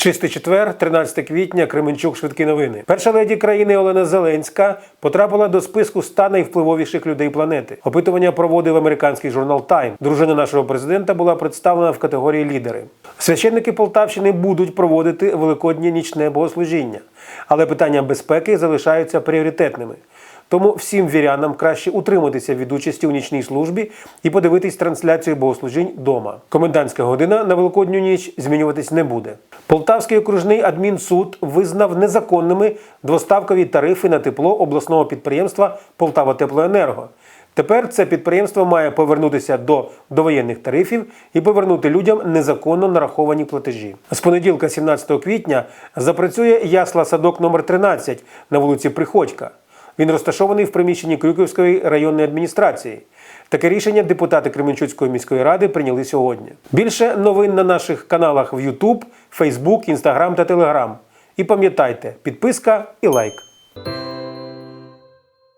Чистий четвер, 13 квітня, Кременчук, швидкі новини. Перша леді країни Олена Зеленська потрапила до списку ста найвпливовіших людей планети. Опитування проводив американський журнал Time. Дружина нашого президента була представлена в категорії лідери. Священники Полтавщини будуть проводити великоднє нічне богослужіння, але питання безпеки залишаються пріоритетними. Тому всім вірянам краще утриматися від участі у нічній службі і подивитись трансляцію богослужінь дома. Комендантська година на великодню ніч змінюватись не буде. Полтавський окружний адмінсуд визнав незаконними двоставкові тарифи на тепло обласного підприємства Полтава Теплоенерго. Тепер це підприємство має повернутися до довоєнних тарифів і повернути людям незаконно нараховані платежі. З понеділка, 17 квітня, запрацює ясла садок номер 13 на вулиці Приходька. Він розташований в приміщенні Крюківської районної адміністрації. Таке рішення депутати Кременчуцької міської ради прийняли сьогодні. Більше новин на наших каналах в YouTube, Facebook, Instagram та Telegram. І пам'ятайте, підписка і лайк.